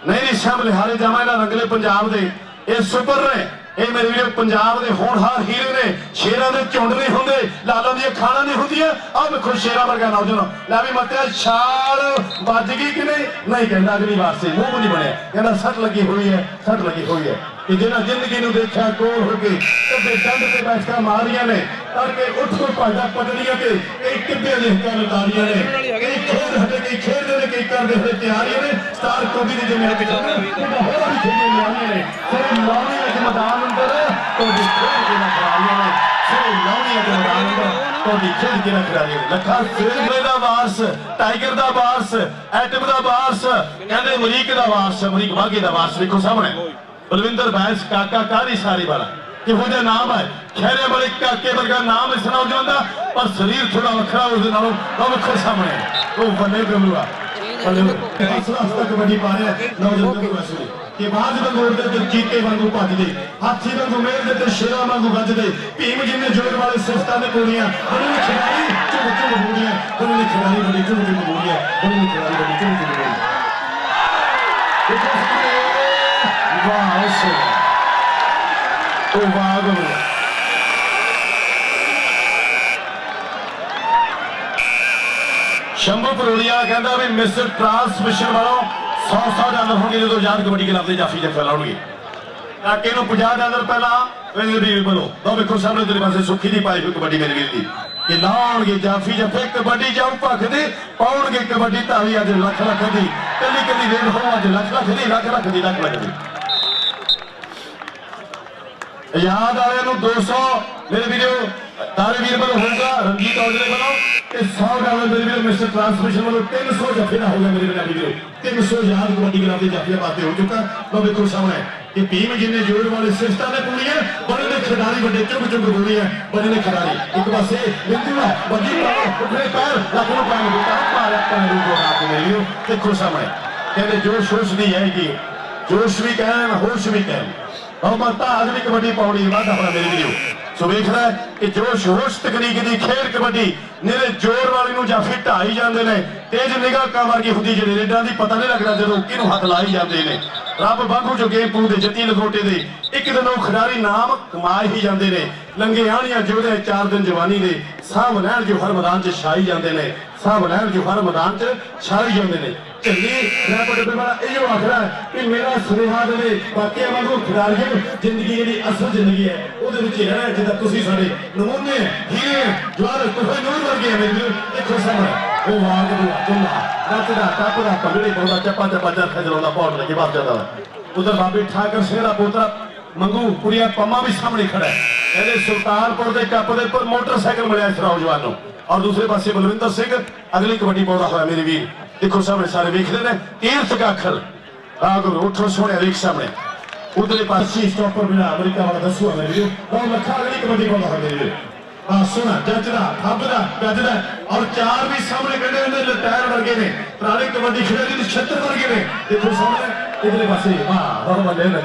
ਨਹੀਂ ਨਹੀਂ ਸ਼ਾਮਲ ਜਾਵਾਂ ਇਹਨਾਂ ਰੰਗਲੇ ਪੰਜਾਬ ਦੇ। ਇਹ ਸੁਪਰ ਨੇ। ਇਹ ਮੇਰੇ ਵੀਰੋ ਪੰਜਾਬ ਦੇ ਹੋਣਹਾਰ ਹੀਰੇ ਨੇ ਸ਼ੇਰਾਂ ਦੇ ਝੁੰਡ ਨਹੀਂ ਹੁੰਦੇ ਲਾਲਾਂ ਦੀਆਂ ਖਾਣਾ ਨਹੀਂ ਹੁੰਦੀਆਂ। ਆਹ ਵੇਖੋ ਸ਼ੇਰਾਂ ਵਰਗਾ ਨੌਜਵਾਨ। ਲੈ ਵੀ ਮੱਤਿਆ ਛਾਲ ਵੱਜ ਗਈ ਕਿ ਨਹੀਂ? ਨਹੀਂ ਕਹਿੰਦਾ ਅਗਲੀ ਵਾਰ ਸੇ ਮੂੰਹ ਨਹੀਂ ਬਣਿਆ। ਕਹਿੰਦਾ ਸੱਟ ਲੱਗੀ ਹੋਈ ਹੈ ਸੱਟ ਲੱਗੀ ਹੋਈ ਹੈ। ਕਿ ਜਿਹਨਾਂ ਜ਼ਿੰਦਗੀ ਨੂੰ ਦੇਖਿਆ ਕੋਲ ਹੋ ਕੇ ਕਦੇ ਡੰਡ ਤੇ ਬੈਠਾ ਮਾਰੀਆਂ ਨੇ ਤੜਕੇ ਉੱਠ ਕੇ ਭਾਜਾ ਪਟੜੀਆਂ ਤੇ ਕਈ ਕਿੱਬੇ ਲਿਖ ਕੇ ਲਤਾਰੀਆਂ ਨੇ ਕਈ ਖੇਡ ਹਟੇ ਕਈ ਖੇਡਦੇ ਨੇ ਕਈ ਕਰਦੇ ਹੋਏ ਤਿਆਰੀਆਂ ਨੇ। ਸਟਾਰ ਕੋਬੀ ਦੇ ਜਿਵੇਂ ਹੋਰ ਵੀ ਖੇਡੇ ਲਿਆਉਂਦੇ ਨੇ ਸਿਰ ਲਾਉਣੇ ਦੇ ਮੈਦਾਨ ਅੰਦਰ। ਕੋਬੀ ਖੇਡ ਕੇ ਲਤਾਰੀਆਂ ਨੇ ਸਿਰ ਲਾਉਣੇ ਦੇ ਮੈਦਾਨ ਅੰਦਰ ਕੋਬੀ ਖੇਡ ਕੇ ਲਤਾਰੀਆਂ ਨੇ। ਲੱਖਾਂ ਸਿਰ ਦਾ ਵਾਰਸ ਟਾਈਗਰ ਦਾ ਵਾਰਸ ਐਟਮ ਦਾ ਵਾਰਸ, ਕਹਿੰਦੇ ਅਮਰੀਕ ਦਾ ਵਾਰਸ, ਅਮਰੀਕ ਵਾਗੇ ਦਾ ਵਾਰਸ ਵੇਖੋ ਸਾਹਮਣੇ। ਬਲਵਿੰਦਰ ਬੈਂਸ, ਕਾਕਾ ਕਾਲੀ ਸਾਰੀ ਵਾਲਾ? ਕਿਹੋ ਜਿਹਾ ਨਾਮ ਹੈ? ਖੈਰੇ ਵਾਲੇ ਕਾਕੇ ਵਰਗਾ ਨਾਮ ਇਸ ਨੌਜਵਾਨ ਦਾ ਪਰ ਸਰੀਰ ਥੋੜਾ ਵੱਖਰਾ ਉਸ ਨਾਲੋਂ ਉਹ ਸਾਹਮਣੇ। ਉਹ ਬੰਨੇ ਗਮਲੂਆ ਅਸਲਾ ਅਸਲਾ ਕਬੱਡੀ ਪਾ ਰਿਹਾ ਨੌਜਵਾਨ ਨੂੰ ਕਿ ਬਾਅਦ ਵਿੱਚ ਮੋੜਦੇ ਤੇ ਚੀਤੇ ਵਾਂਗੂ ਭੱਜਦੇ ਹਾਥੀ ਵਾਂਗੂ ਮੇਰਦੇ ਤੇ ਸ਼ੇਰਾਂ ਵਾਂਗੂ ਵੱਜਦੇ ਭੀਮ ਜਿੰਨੇ ਜੋੜ ਵਾਲੇ ਸਿਫਤਾਂ ਦੇ ਪੂਰੀਆਂ ਉਹਨਾਂ ਨੇ ਖਿਡਾਰੀ ਝੁਕ ਝੁਕ ਬੋਲੀਆਂ ਉਹਨਾਂ ਨੇ ਖਿਡਾਰੀ ਬੜੀ ਝੁਕ ਝੁਕ ਬੋਲੀਆਂ ਉਹਨਾਂ ਨੇ ਖਿਡਾਰੀ ਬੜੀ ਝੁਕ ਝੁਕ ਬੋਲੀਆਂ ਵਾਹ, ਉਸੇ ਉਹ ਵਾਹ ਗਮਲੂਆ ਕਹਿੰਦਾ ਵੀ ਮਿਸਟਰ ਟਰਾਂਸਮਿਸ਼ਨ ਵਾਲੋਂ 100 100 ਡਾਲਰ ਹੋਣਗੇ ਜਦੋਂ ਯਾਦ ਕਬੱਡੀ ਕਲੱਬ ਦੇ ਜਾਫੀ ਜੱਫਾ ਲਾਉਣਗੇ ਕਾਕੇ ਨੂੰ 50 ਡਾਲਰ ਪਹਿਲਾਂ ਇਹਦੇ ਵੀ ਬਲੋ ਦੋ ਵੇਖੋ ਸਾਹਮਣੇ ਤੇਰੇ ਪਾਸੇ ਸੁੱਖੀ ਦੀ ਪਾਈ ਹੋਈ ਕਬੱਡੀ ਮੇਰੇ ਵੀਰ ਦੀ। ਕਿ ਲਾਉਣਗੇ ਜਾਫੀ ਜੱਫੇ ਕਬੱਡੀ ਜਾਊ ਭੱਖ ਪਾਉਣਗੇ ਕਬੱਡੀ ਧਾਵੀ ਅੱਜ ਲੱਖ ਲੱਖ ਦੀ। ਕੱਲੀ ਕੱਲੀ ਰੇਡ ਹੋ ਅੱਜ ਲੱਖ ਲੱਖ ਦੀ, ਲੱਖ ਲੱਖ ਦੀ, ਲੱਖ ਲੱਖ ਦੀ। ਯਾਦ ਵਾਲਿਆਂ ਨੂੰ 200 ਮੇਰੇ ਵੀਡੀਓ ਤਾਰੇ ਵੀਰ ਵੱਲੋਂ ਹੋਊਗਾ, ਰਣਜੀਤ ਔਜਲੇ ਵੱਲੋਂ ਤੇ 100 ਡਾਲਰ ਮੇਰੇ ਵੀਡੀਓ ਮਿਸਟਰ ਟ੍ਰਾਂਸਮਿਸ਼ਨ ਵੱਲੋਂ 300 ਜੱਫੇ ਦਾ ਹੋਊਗਾ ਮੇਰੇ ਵੀਡੀਓ। ਵੀਡੀਓ 300 ਯਾਦ ਕਬੱਡੀ ਕਲੱਬ ਦੇ ਜੱਫੇ ਬਾਤੇ ਹੋ ਚੁੱਕਾ। ਲੋ ਵੇਖੋ ਸਾਹਮਣੇ ਕਿ ਭੀਮ ਜਿੰਨੇ ਜੋੜ ਵਾਲੇ ਸਿਸਟਾਂ ਦੇ ਪੂਰੀਆਂ ਬੜੇ ਨੇ ਖਿਡਾਰੀ ਵੱਡੇ ਚੁੱਕ ਚੁੱਕ ਗੋਲੀਆਂ ਬੜੇ ਨੇ ਖਿਡਾਰੀ। ਇੱਕ ਪਾਸੇ ਬਿੰਦੂ ਹੈ ਵੱਡੀ ਪਾਓ ਉੱਪਰੇ ਪੈਰ, ਲੱਖ ਨੂੰ ਪੈਰ ਦਿੱਤਾ ਭਾਰਤ ਪੈਰ ਨੂੰ ਗੋਰਾ ਕੇ ਦੇਖੋ ਸਾਹਮਣੇ, ਕਹਿੰਦੇ ਜੋਸ਼ ਹੋਸ਼ ਨਹੀਂ ਆਏਗੀ ਜੋਸ਼ ਵੀ ਕਹਿਣ, ਹੋਸ਼ ਵੀ ਕਹਿਣ। ਉਹ ਮਤਾ ਕਬੱਡੀ ਪਾਉਣੀ ਵਾਧਾ ਹੋਣਾ ਮੇਰੇ ਵੀਰੋ ਸੋ ਵੇਖਦਾ ਕਿ ਜੋਸ਼ ਹੋਸ਼ ਤਕਨੀਕ ਦੀ ਖੇਡ ਕਬੱਡੀ ਨਿਰੇ ਜ਼ੋਰ ਵਾਲੀ ਨੂੰ ਜਾਫੀ ਢਾਈ ਜਾਂਦੇ ਨੇ, ਤੇਜ ਨਿਗਾਹ ਕਾ ਵਰਗੀ ਹੁੰਦੀ ਜਿਹੜੀ ਰੇਡਾਂ ਦੀ ਪਤਾ ਨਹੀਂ ਲੱਗਦਾ ਜਦੋਂ ਕਿਹਨੂੰ ਹੱਥ ਲਾਈ ਜਾਂਦੇ ਨੇ। ਰੱਬ ਵਾਂਗੂ ਜੋ ਗੇਮ ਪੂ ਦੇ ਜੱਤੀ ਲਗੋਟੇ ਦੇ, ਇੱਕ ਦਿਨ ਉਹ ਖਿਡਾਰੀ ਨਾਮ ਕਮਾ ਹੀ ਜਾਂਦੇ ਨੇ। ਲੰਗੇ ਆਣੀਆਂ ਜੋੜੇ ਚਾਰ ਦਿਨ ਜਵਾਨੀ ਦੇ ਸਾਹ ਲੈਣ ਜੋ ਹਰ ਮੈਦਾਨ 'ਚ ਛਾਈ ਜਾਂਦੇ ਨੇ ਸਾਹ ਲੈਣ ਜੋ ਹਰ ਮੈਦਾਨ 'ਚ ਛਾਈ ਜਾਂਦੇ ਨੇ। ਝੰਡੀ ਰੈਪਟ ਦੇ ਵਾਲਾ ਇਹ ਜੋ ਆਖਦਾ ਹੈ ਕਿ ਮੇਰਾ ਸੁਨੇਹਾ ਦੇਵੇ ਬਾਕੀਆਂ ਵਾਂਗੂ ਖਿਡਾਰੀਆਂ ਨੂੰ ਜ਼ਿੰਦਗੀ ਜਿਹੜੀ ਅਸਲ ਜ਼ਿੰਦਗੀ ਹੈ ਉਹਦੇ ਵਿੱਚ ਹੀ ਰਹਿਣਾ ਜਿੱਦਾਂ ਤੁਸੀਂ ਸਾਡੇ ਨਮੂਨੇ ਹੀਰੇ ਜਵਾਰ ਤੁਸੀਂ ਨੂਰ ਵਰਗੇ ਆ ਮੇਰੇ ਦੇਖੋ ਸਾਹਮਣੇ ਉਹ ਵਾਗ ਨੂੰ ਤੁਮਾ ਨੱਚਦਾ ਟੱਪਦਾ ਪਗੜੀ ਪਾਉਂਦਾ ਚੱਪਾ ਚੱਪਾ ਚਰ ਖਜਰਾਉਂਦਾ ਪੌੜ ਲੱਗੇ ਬਾਪ ਜਾਂਦਾ ਉਧਰ ਬਾਬੇ ਠਾਕਰ ਸਿੰਘ ਦਾ ਪੋਤਰਾ ਮੰਗੂ ਕੁੜੀਆ ਪੰਮਾ ਵੀ ਸਾਹਮਣੇ ਖੜਾ ਹੈ ਇਹਦੇ ਸੁਲਤਾਨਪੁਰ ਦੇ ਕੱਪ ਦੇ ਉੱਪਰ ਮੋਟਰਸਾਈਕਲ ਮਿਲਿਆ ਇਸ ਨੌਜਵਾਨ ਨੂੰ ਔਰ ਦੂਸਰੇ ਪਾਸੇ ਬਲਵਿੰਦਰ ਸਿੰਘ ਅਗਲੀ ਕਬੱਡੀ ਪਾਉਂਦਾ ਹੋਇਆ ਮੇਰੇ ਵੀਰ ਦੇਖੋ ਸਾਹਮਣੇ ਸਾਰੇ ਵੇਖਦੇ ਨੇ ਤੀਰਥ ਕਾਖਲ ਆਗੋ ਉਠੋ ਸੋਹਣੇ ਵੇਖ ਸਾਹਮਣੇ ਉਧਰਲੇ ਪਾਸੇ ਸਟਾਪਰ ਬਿਨਾ ਅਮਰੀਕਾ ਵਾਲਾ ਦੱਸੂਆ ਮੇਰੇ ਵੀਰ ਬਹੁਤ ਲੱਖਾਂ ਅਗਲੀ ਕਬੱਡੀ ਪਾਉਂਦਾ ਹੋਇਆ ਮੇਰੇ ਵੀਰ ਆ ਸੋਹਣਾ ਜੱਜਦਾ ਫੱਬਦਾ ਗੱਜਦਾ ਔਰ ਚਾਰ ਵੀ ਸਾਹਮਣੇ ਕੱਢੇ ਹੁੰਦੇ ਲਟਾਇਰ ਵਰਗੇ ਨੇ ਪੁਰਾਣੇ ਕਬੱਡੀ ਖਿਡਾਰੀ ਦੇ 76 ਵਰਗੇ ਨੇ ਦੇਖੋ ਸਾਹਮਣੇ ਇਧਰਲੇ ਪਾਸੇ ਵਾਹ ਬਹੁਤ ਵੱਡੇ ਨੇ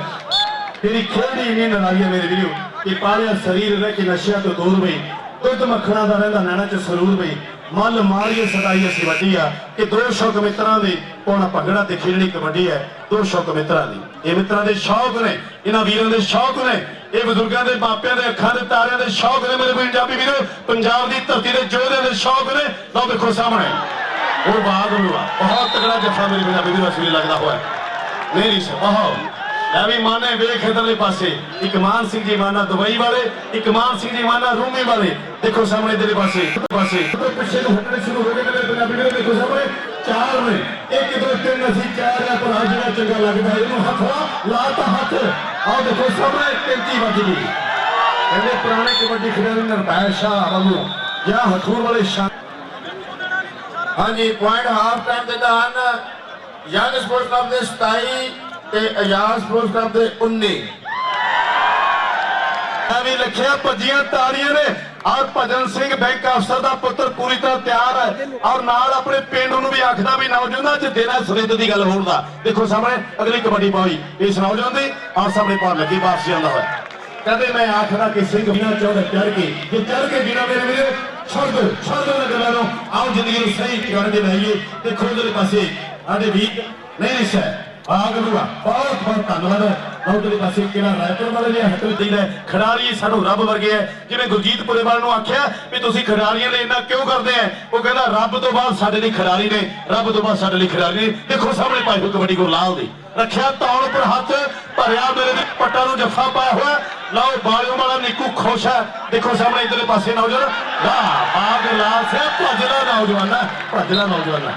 ਤੇਰੀ ਖੇਡੀ ਨਹੀਂ ਨਰਾਈਆ ਮੇਰੇ ਵੀਰੋ ਕਿ ਪਾਲਿਆ ਸਰੀਰ ਰਹਿ ਕੇ ਨਸ਼ਿਆਂ ਤੋਂ ਦੂਰ ਬਈ ਦੁੱਧ ਮੱਖਣਾ ਦਾ ਰਹਿੰਦਾ ਨੈਣਾ ਚ ਸਰੂਰ ਬਈ ਮੱਲ ਮਾਰੀਏ ਸਦਾਈ ਅਸੀਂ ਵੱਡੀ ਆ ਕਿ ਦੋ ਸ਼ੌਕ ਮਿੱਤਰਾਂ ਦੇ ਪਾਉਣਾ ਭੰਗੜਾ ਤੇ ਖੇਡਣੀ ਕਬੱਡੀ ਹੈ, ਦੋ ਸ਼ੌਕ ਮਿੱਤਰਾਂ ਦੀ। ਇਹ ਮਿੱਤਰਾਂ ਦੇ ਸ਼ੌਕ ਨੇ, ਇਹਨਾਂ ਵੀਰਾਂ ਦੇ ਸ਼ੌਕ ਨੇ, ਇਹ ਬਜ਼ੁਰਗਾਂ ਦੇ ਮਾਪਿਆਂ ਦੇ ਅੱਖਾਂ ਦੇ ਤਾਰਿਆਂ ਦੇ ਸ਼ੌਕ ਨੇ ਮੇਰੇ ਪੰਜਾਬੀ ਵੀਰੋ। ਪੰਜਾਬ ਦੀ ਧਰਤੀ ਦੇ ਯੋਧਿਆਂ ਦੇ ਸ਼ੌਕ ਨੇ। ਲਓ ਦੇਖੋ ਸਾਹਮਣੇ। ਉਹ ਬਾਗ ਹੋਇਆ ਬਹੁਤ ਤਕੜਾ ਜੱਫਾ ਮੇਰੇ ਪੰਜਾਬੀ ਵੀਰੋ ਅਸਲੀ ਲੱਗਦਾ ਹੋਇਆ। ਮੇਰੀ ਸਭਾ ਬਹੁਤ ਲੈ ਵੀ ਮਾਨੇ ਵੇਖ ਇਧਰਲੇ ਪਾਸੇ। ਇੱਕ ਮਾਨ ਸਿੰਘ ਜੀ ਮਾਨਾ ਦੁਬਈ ਵਾਲੇ, ਇੱਕ ਮਾਨ ਸਿੰਘ ਜੀ ਮਾਨਾ ਰੂਮੀ ਵਾਲੇ। ਦੇਖੋ ਸਾਹਮਣੇ ਇਧਰਲੇ ਪਾਸੇ ਪਾਸੇ। ਪਿੱਛੇ ਨੂੰ ਹਟਣੇ ਸ਼ੁਰੂ ਹੋ ਗਏ ਮੇਰੇ ਪੰਜਾਬੀ ਵੀਰੋ, ਦੇਖੋ ਸਾਹਮਣੇ। ਚਾਰ ਨੇ। ਇੱਕ, ਦੋ, ਤਿੰਨ, ਅਸੀਂ ਚਾਰ ਆ, ਪਰ ਆ ਜਿਹੜਾ ਚੰਗਾ ਲੱਗਦਾ, ਇਹਨੂੰ ਹੱਥ ਲਾ, ਲਾਤਾ ਹੱਥ। ਆਹ ਦੇਖੋ ਸਾਹਮਣੇ 33 ਵੱਜ ਗਈ। ਕਹਿੰਦੇ ਪੁਰਾਣੇ ਕਬੱਡੀ ਖਿਡਾਰੀ ਨਰਪਾਲ ਸ਼ਾਹ ਵਾਂਗੂ ਜਾਂ ਹਥੂਰ ਵਾਲੇ ਸ਼ਾਹ। ਹਾਂਜੀ ਪੁਆਇੰਟ ਹਾਫ ਟਾਈਮ ਦੇ ਦੌਰਾਨ ਯੰਗ ਸਪੋਰਟਸ ਕਲੱਬ ਦੇ 27 ਤੇ ਆਜ਼ਾਦ ਸਪੋਰਟਸ ਕਲੱਬ ਦੇ 19 ਐਵੇਂ ਲਿਖਿਆ, ਭੱਜੀਆਂ ਤਾੜੀਆਂ ਨੇ। ਔਰ ਭਜਨ ਸਿੰਘ ਬੈਂਕ ਅਫਸਰ ਦਾ ਪੁੱਤਰ ਪੂਰੀ ਤਰ੍ਹਾਂ ਤਿਆਰ ਹੈ ਔਰ ਨਾਲ ਆਪਣੇ ਪਿੰਡ ਨੂੰ ਵੀ ਆਖਦਾ ਵੀ ਨੌਜਵਾਨਾਂ 'ਚ ਦੇਣਾ ਸੁਰਿੰਦ ਦੀ ਗੱਲ ਹੋਣ ਦਾ। ਦੇਖੋ ਸਾਹਮਣੇ ਅਗਲੀ ਕਬੱਡੀ ਪਾਈ ਇਸ ਨੌਜਵਾਨ ਦੀ ਔਰ ਸਾਹਮਣੇ ਪਾਰ ਲੱਗੀ, ਵਾਪਸ ਜਾਂਦਾ ਹੋਇਆ। ਕਦੇ ਮੈਂ ਆਖਦਾ ਕਿ ਸਿੰਘ ਬਿਨਾ ਚੌੜ ਚੜ ਕੇ, ਜੇ ਚੜ ਕੇ ਬਿਨਾ ਮੇਰੇ ਵੀਰੇ, ਛੱਡ ਦੋ ਛੱਡ ਦੋ ਨਾ ਗੱਲਾਂ ਨੂੰ ਆਓ ਜ਼ਿੰਦਗੀ ਨੂੰ ਸਹੀ ਕਰਨ ਦੇ ਲਈਏ ਦੇਖੋ ਉਹਦੇ ਪਾਸੇ ਸਾਡੇ ਵੀ ਨਹੀਂ ਨਹੀਂ ਸਰ ਆ ਬਹੁਤ ਬਹੁਤ ਧੰਨਵਾਦ। ਨੌਕਰੀ ਪਾਸੇ ਕਿਹੜਾ ਰਾਇਪੁਰ ਵਾਲੇ ਨੇ ਹੱਥ ਵਿੱਚ ਖਿਡਾਰੀ ਸਾਨੂੰ ਰੱਬ ਵਰਗੇ ਹੈ। ਜਿਵੇਂ ਗੁਰਜੀਤ ਪੁਰੇਵਾਲ ਨੂੰ ਆਖਿਆ ਵੀ ਤੁਸੀਂ ਖਿਡਾਰੀਆਂ ਲਈ ਇੰਨਾ ਕਿਉਂ ਕਰਦੇ ਆ ਉਹ ਕਹਿੰਦਾ, ਰੱਬ ਤੋਂ ਬਾਅਦ ਸਾਡੇ ਲਈ ਖਿਡਾਰੀ ਨੇ, ਰੱਬ ਤੋਂ ਬਾਅਦ ਸਾਡੇ ਲਈ ਖਿਡਾਰੀ ਨੇ। ਦੇਖੋ ਸਾਹਮਣੇ ਪਾਈ ਹੋਈ ਕਬੱਡੀ ਗੁਰਲਾਲ ਦੀ। ਰੱਖਿਆ ਤੌਣ ਉੱਪਰ ਹੱਥ, ਭਰਿਆ ਮੇਰੇ ਦੇ ਪੱਟਾਂ ਨੂੰ ਜੱਫਾ ਪਾਇਆ ਹੋਇਆ। ਲਓ, ਬਾਲਿਓ ਵਾਲਾ ਨਿੱਕੂ ਖੁਸ਼ ਹੈ। ਦੇਖੋ ਸਾਹਮਣੇ ਇਧਰਲੇ ਪਾਸੇ ਨੌਜਵਾਨ। ਵਾਹ ਬਾਗ ਲਾਲ ਸੇ ਭੱਜਦਾ ਨੌਜਵਾਨਾ ਭੱਜਦਾ ਨੌਜਵਾਨਾ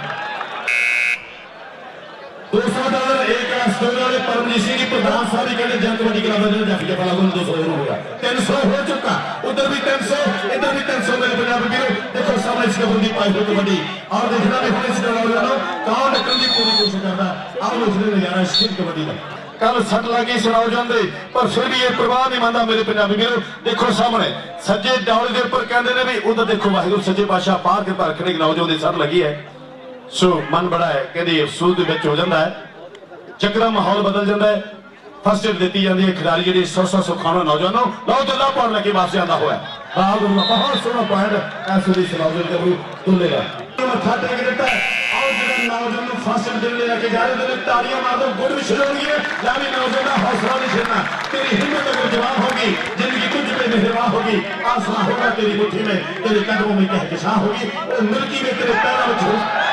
200 ਡਾਲਰ ਇੱਕ ਸਟੋਰ ਵਾਲੇ ਪਰਮਜੀਤ ਸਿੰਘ ਜੀ ਪ੍ਰਧਾਨ ਸਾਹਿਬ ਜੀ ਕਹਿੰਦੇ ਜੰਗ ਕਬੱਡੀ ਕਲੱਬ ਦੇ ਜੱਫੀ ਜਫਾ ਲਾਗੂ ਨੂੰ 200 ਹੋਰ ਹੋ ਗਿਆ 300 ਹੋ ਚੁੱਕਾ। ਉਧਰ ਵੀ 300 ਇੱਧਰ ਵੀ 300 ਮੇਰੇ ਪੰਜਾਬੀ ਵੀਰੋ। ਦੇਖੋ, ਸਾਹਮਣੇ ਇਸ ਕਬੱਡੀ ਪਾਈ ਹੋਈ ਕਬੱਡੀ। ਔਰ ਦੇਖਣਾ ਵੀ ਹੁਣ ਇਸ ਦਾ ਨੌਜਵਾਨੋ ਕੌਣ ਨਿਕਲਣ ਦੀ ਪੂਰੀ ਕੋਸ਼ਿਸ਼ ਕਰਦਾ। ਆਓ ਉਸ ਦੇ ਨਜ਼ਾਰਾ ਇਸ ਕਬੱਡੀ ਦਾ। ਕੱਲ ਸੱਟ ਲੱਗੀ ਇਸ ਨੌਜਵਾਨ ਪਰ ਫਿਰ ਵੀ ਇਹ ਪ੍ਰਵਾਹ ਨਹੀਂ ਮੰਨਦਾ ਮੇਰੇ ਪੰਜਾਬੀ ਵੀਰੋ। ਦੇਖੋ ਸਾਹਮਣੇ, ਸੱਜੇ ਡੌਲੇ ਦੇ ਉੱਪਰ ਕਹਿੰਦੇ ਨੇ ਵੀ, ਉਧਰ ਦੇਖੋ ਵਾਹਿਗੁਰੂ ਸੱਜੇ ਪਾਤਸ਼ਾਹ ਪਾਰ ਕੇ ਰੱਖਣੇ ਇੱਕ ਨੌਜਵਾਨ ਸੱਟ ਲੱਗੀ ਹੈ। ਸੋ ਮਨ ਬੜਾ ਹੈ ਕਹਿੰਦੇ ਅਫਸੋਸ ਦੇ ਵਿੱਚ ਹੋ ਜਾਂਦਾ ਹੈ। ਚੱਕ ਮਾਹੌਲ ਬਦਲ ਜਾਂਦਾ ਹੈ। ਫਸਟ ਏਡ ਦਿੱਤੀ ਜਾਂਦੀ ਹੈ। ਖਿਡਾਰੀ ਜਿਹੜੇ ਸੌ ਸੌ ਸੁਖਾਣਾ ਨੌਜਵਾਨੋ, ਲਓ ਜੱਲਾ ਪਾਉਣ ਲੱਗੇ ਵਾਪਸ ਆਉਂਦਾ ਹੋਇਆ। ਬਾਹਰ ਬਹੁਤ ਸੋਹਣਾ ਪੁਆਇੰਟ ਐਸ ਦੀ ਸਲਾਹ ਦੇ ਕਰੂ ਤੁਲੇਗਾ ਮੱਥਾ ਟੇਕ ਦਿੱਤਾ ਆਓ ਜਿਹੜਾ ਨੌਜਵਾਨ ਨੂੰ ਫਸਟ ਏਡ ਦੇਣ ਲੈ ਕੇ ਜਾ ਰਹੇ ਨੇ, ਤਾੜੀਆਂ ਮਾਰ ਦੋ, ਗੁੱਡ ਵਿਸ਼ ਹੋਣਗੇ ਲਾਵੀ ਨੌਜਵਾਨ ਦਾ ਹੌਸਲਾ ਨਿਸ਼ਾਨਾ ਤੇਰੀ ਹਿੰਮਤ ਅਗਰ ਜਵਾਬ ਹੋਗੀ ਜ਼ਿੰਦਗੀ ਤੁਝ ਤੇ ਮਿਹਰਬਾਨ ਹੋਗੀ ਆਸਰਾ ਹੋਗਾ ਤੇਰੀ ਮੁੱਠੀ ਮੇਂ ਤੇਰੇ ਕਦਮੋਂ ਮੇਂ ਕਹਿ ਕਿਸ਼ਾਂ ਹੋਗੀ ਮਿਲਕੀ ਮੇਂ ਤੇਰੇ ਪੈਰਾਂ ਵਿੱਚ ਹੋ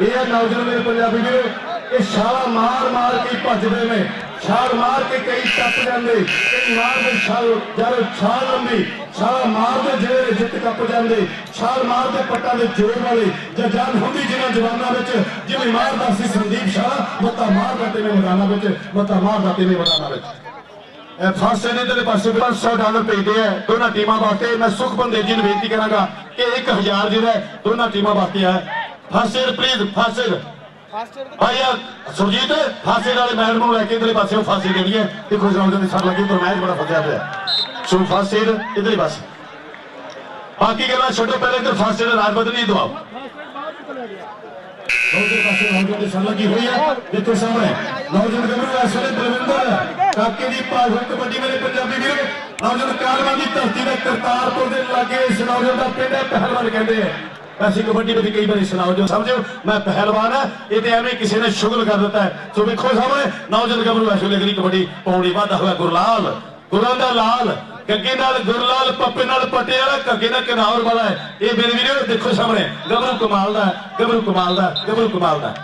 ਇਹ ਆ ਨੌਜਵਾਨ ਮੇਰੇ ਪੰਜਾਬੀ ਦੇ ਇਹ ਛਾਲਾ ਮਾਰ ਮਾਰ ਕੇ ਭੱਜਦੇ ਨੇ। ਛਾਲ ਮਾਰ ਕੇ ਕਈ ਟੱਪ ਜਾਂਦੇ, ਕਈ ਮਾਰਦੇ ਛਾਲ, ਜਦੋਂ ਛਾਲ ਲੰਮੀ ਛਾਲ ਮਾਰਦੇ ਜਿਹੜੇ ਜਿੱਤ ਕੱਪ ਜਾਂਦੇ, ਛਾਲ ਮਾਰਦੇ ਪੱਟਾਂ ਦੇ ਜੋੜ ਵਾਲੇ ਜਾਂ ਜਾਨ ਹੁੰਦੀ ਜਿਹਨਾਂ ਜਵਾਨਾਂ ਵਿੱਚ, ਜਿਵੇਂ ਮਾਰਦਾ ਸੀ ਸੰਦੀਪ ਸ਼ਾਹ ਮੱਤਾ ਮਾਰਦਾ ਤੇ ਮੈਦਾਨਾਂ ਵਿੱਚ ਮੱਤਾ ਮਾਰਦਾ ਤੇ ਮੈਦਾਨਾਂ ਵਿੱਚ। ਇਹ ਫਾਸੇ ਨੇ ਦੇ ਪਾਸੇ 500 ਡਾਲਰ ਭੇਜਦੇ ਆ, ਦੋਨਾਂ ਟੀਮਾਂ ਵਾਸਤੇ। ਮੈਂ ਸੁਖਬੰਦੇ ਜੀ ਨੂੰ ਬੇਨਤੀ ਕਰਾਂਗਾ ਕਿ 1000 ਜਿਹੜਾ ਦੋਨਾਂ ਟੀਮਾਂ ਵਾਸਤੇ ਹੈ ਫਾਸੇ ਪਲੀਜ਼ ਫਾਸੇ ਭਾਈ ਆ ਸੁਰਜੀਤ ਫਾਸੇ ਵਾਲੇ ਮੈਡਮ ਨੂੰ ਲੈ ਕੇ ਇਧਰਲੇ ਪਾਸੇ ਫਾਸੇ ਦੇਣੀ ਹੈ ਦੇਖੋ ਜਨਾਬ ਦੀ ਸਰ ਲੱਗੀ ਪਰ ਮੈਚ ਬੜਾ ਫਸਿਆ ਪਿਆ। ਸੋ ਫਾਸੇ ਇਧਰਲੇ ਪਾਸੇ। ਬਾਕੀ ਗੱਲਾਂ ਛੱਡੋ ਪਹਿਲੇ ਇਧਰ ਫਾਸੇ ਦਾ ਰਾਜ ਬਦਲੀ ਦਵਾਓ ਉਹਦੇ ਪਾਸੇ ਨੌਜਵਾਨ ਦੀ ਸਰ ਲੱਗੀ ਹੋਈ ਹੈ ਦੇਖੋ ਸਾਹਮਣੇ। ਨੌਜਵਾਨ ਗੱਭਰੂ ਇਸ ਵੇਲੇ ਬਲਵਿੰਦਰ ਕਾਕੇ ਦੀ ਪਾਸ ਹੋਈ ਕਬੱਡੀ ਮੇਰੇ ਪੰਜਾਬੀ ਵੀਰੋ ਨੌਜਵਾਨ ਕਾਲਵਾ ਦੀ ਧਰਤੀ ਦੇ ਕਰਤਾਰਪੁਰ ਦੇ ਲਾਗੇ ਇਸ ਨੌਜਵਾਨ ਦਾ ਪਿੰਡ ਹੈ ਪਹਿਲਵਾਨ ਕਹਿੰਦੇ ਆ। ਵੈਸੇ ਕਬੱਡੀ ਵਿੱਚ ਕਈ ਵਾਰੀ ਸੁਣਾਓ ਜੋ ਸਮਝੋ ਮੈਂ ਪਹਿਲਵਾਨ ਆ ਇਹ ਤੇ ਐਵੇਂ ਕਿਸੇ ਨੇ ਸ਼ੁਗਲ ਕਰ ਦਿੱਤਾ ਹੈ। ਸੋ ਵੇਖੋ ਸਾਹਮਣੇ ਨੌਜਵਾਨ ਗੱਭਰੂ ਇਸ ਵੇਲੇ ਕਬੱਡੀ ਪਾਉਣੀ ਵਾਧਾ ਹੋਇਆ ਗੁਰਲਾਲ। ਗੁਰਾਂ ਦਾ ਲਾਲ ਗੱਗੇ ਨਾਲ ਗੁਰਲਾਲ ਪੱਪੇ ਨਾਲ ਪੱਟੇ ਵਾਲਾ ਗੱਗੇ ਨਾਲ ਕਿਨਾਰ ਵਾਲਾ ਹੈ। ਇਹ ਮੇਰੇ ਵੀਰੋ ਦੇਖੋ ਸਾਹਮਣੇ ਗੱਭਰੂ ਕਮਾਲ ਦਾ ਹੈ, ਗੱਭਰੂ ਕਮਾਲ ਦਾ ਹੈ, ਗੱਭਰੂ ਕਮਾਲ ਦਾ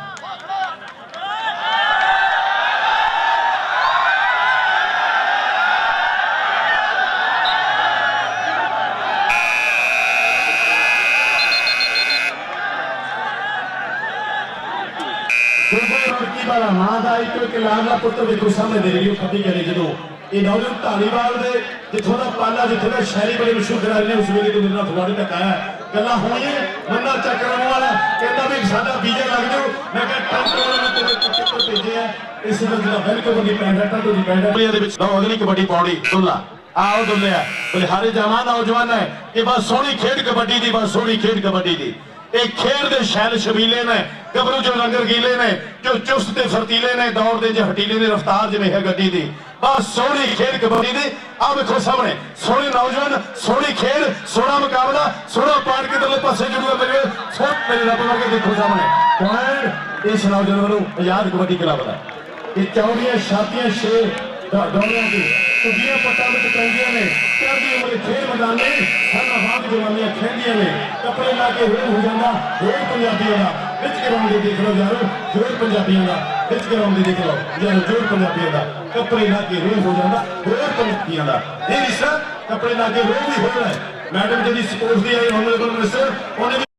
ਹੈ। ਗੁਰਗੁਰੂ ਰੜਕੀ ਵਾਲਾ ਮਾਂ ਦਾ ਇੱਕ ਇੱਕ ਲਾਡਲਾ ਪੁੱਤਰ ਵੇਖੋ ਸਾਹਮਣੇ ਦੇ ਰਹੀ ਖੱਬੀ ਕਰੇ ਜਦੋਂ ਇਹ ਨੌਜਵਾਨ ਢਾਲੀਵਾਲ ਦੇ ਜਿੱਥੋਂ ਦਾ ਪਾਲਾ, ਜਿੱਥੇ ਦਾ ਸ਼ਹਿਰੀ ਬੜੇ ਮਸ਼ਹੂਰ ਖਿਡਾਰੀ ਨੇ, ਉਸ ਵੇਲੇ ਤੋਂ ਮੇਰੇ ਨਾਲ ਫਗਵਾੜੇ ਤੱਕ ਆਇਆ। ਗੱਲਾਂ ਹੋਈਆਂ ਮੰਨਾ ਚੱਕਰਾਂ ਵਾਲਾ ਕਹਿੰਦਾ ਵੀ ਸਾਡਾ ਵੀਜ਼ਾ ਲੱਗ ਜਾਓ। ਮੈਂ ਕਿਹਾ ਟੰਕ ਵਾਲੇ ਨੇ ਤੇਰੇ ਪੱਕੇ ਪਰ ਭੇਜੇ ਇਸ ਦਾ ਜਿਹੜਾ ਵੈਲਕਮ ਦੀ ਪੈਂਦਾ ਟੰਕ ਦੀ ਪੈਂਦਾ ਦੇ ਵਿੱਚ ਲਓ, ਅਗਲੀ ਕਬੱਡੀ ਪਾਉਣੀ, ਦੁੱਲਾ। ਆਓ ਦੁੱਲਿਆ। ਬਲਿਹਾਰੇ ਜਵਾਨ ਨੌਜਵਾਨ ਹੈ। ਇਹ ਬਸ ਸੋਹਣੀ ਖੇਡ ਕਬੱਡੀ ਦੀ, ਬਸ ਸੋਹਣੀ ਖੇਡ ਕਬੱਡੀ ਦੀ। ਇਹ ਖੇਡ ਦੇ ਸ਼ੈਲ ਸ਼ਬੀਲੇ ਨੇ, ਗੱਭਰੂ ਜੋ ਲੰਗਰ ਨੇ ਜੋ ਚੁਸਤ ਤੇ ਫਰਤੀਲੇ ਨੇ, ਦੌੜ ਦੇ ਜੇ ਹਟੀਲੇ ਨੇ, ਰਫਤਾਰ ਜਿਵੇਂ ਹੈ ਗੱਡੀ ਦੀ। ਬਸ ਸੋਹਣੀ ਖੇਡ ਕਬੱਡੀ ਦੀ ਆ ਵੇਖੋ ਸਾਹਮਣੇ, ਸੋਹਣੇ ਨੌਜਵਾਨ, ਸੋਹਣੀ ਖੇਡ, ਸੋਹਣਾ ਮੁਕਾਬਲਾ, ਸੋਹਣਾ ਪਾੜ ਕੇ ਦਲੇ ਪਾਸੇ ਜੁੜੂਗਾ ਮੇਰੇ ਸੋਹ ਮੇਰੇ ਰੱਬ ਵਰਗੇ ਦੇਖੋ ਸਾਹਮਣੇ। ਪੁਆਇੰਟ ਇਸ ਨੌਜਵਾਨ ਨੂੰ ਆਜ਼ਾਦ ਕਬੱਡੀ ਕਲੱਬ ਦਾ। ਇਹ ਚੌੜੀਆਂ ਛਾਤੀਆਂ ਛੇ ਡੋਲਿਆਂ ਦੀ। ਤੁਗੀਆਂ ਪੱਟਾਂ ਵਿੱਚ ਪੈਂਦੀਆਂ ਨੇ, ਚੜ੍ਹਦੀ ਉਮਰ ਖੇਡ ਮੈਦਾਨੇ ਸਾਨਾ ਬਾਗ ਜਵਾਨੀਆਂ ਖੇਡੀਆਂ ਨੇ। ਕੱਪੜੇ ਲਾ ਕੇ ਹੋਏ ਹੋ ਜਾਂਦਾ ਹੋਰ ਪੰਜਾਬੀਆਂ ਦਾ। ਵਿੱਚ ਗਰਾਉਂਡ ਦੇਖ ਲਓ ਯਾਰੋ ਜੋਰ ਪੰਜਾਬੀਆਂ ਦਾ। ਵਿੱਚ ਕਰਾਉਂਦੇ ਦੇਖ ਲਓ ਯਾਰੋ ਜੋਰ ਪੰਜਾਬੀਆਂ ਦਾ। ਕੱਪੜੇ ਲਾ ਕੇ ਹੋਏ ਹੋ ਜਾਂਦਾ, ਹੋਰ ਪੰਜਾਬੀਆਂ ਦਾ। ਇਹ ਰਿਸ਼ਾ ਕੱਪੜੇ ਲਾ ਕੇ ਹੋਏ ਵੀ ਹੋਣਾ ਮੈਡਮ ਜਿਹੜੀ ਸਪੋਰਟਸ ਦੀ ਆਈ ਹੋਨਰੇਬਲ ਮਿਨਿਸਟਰ ਉਹਨੇ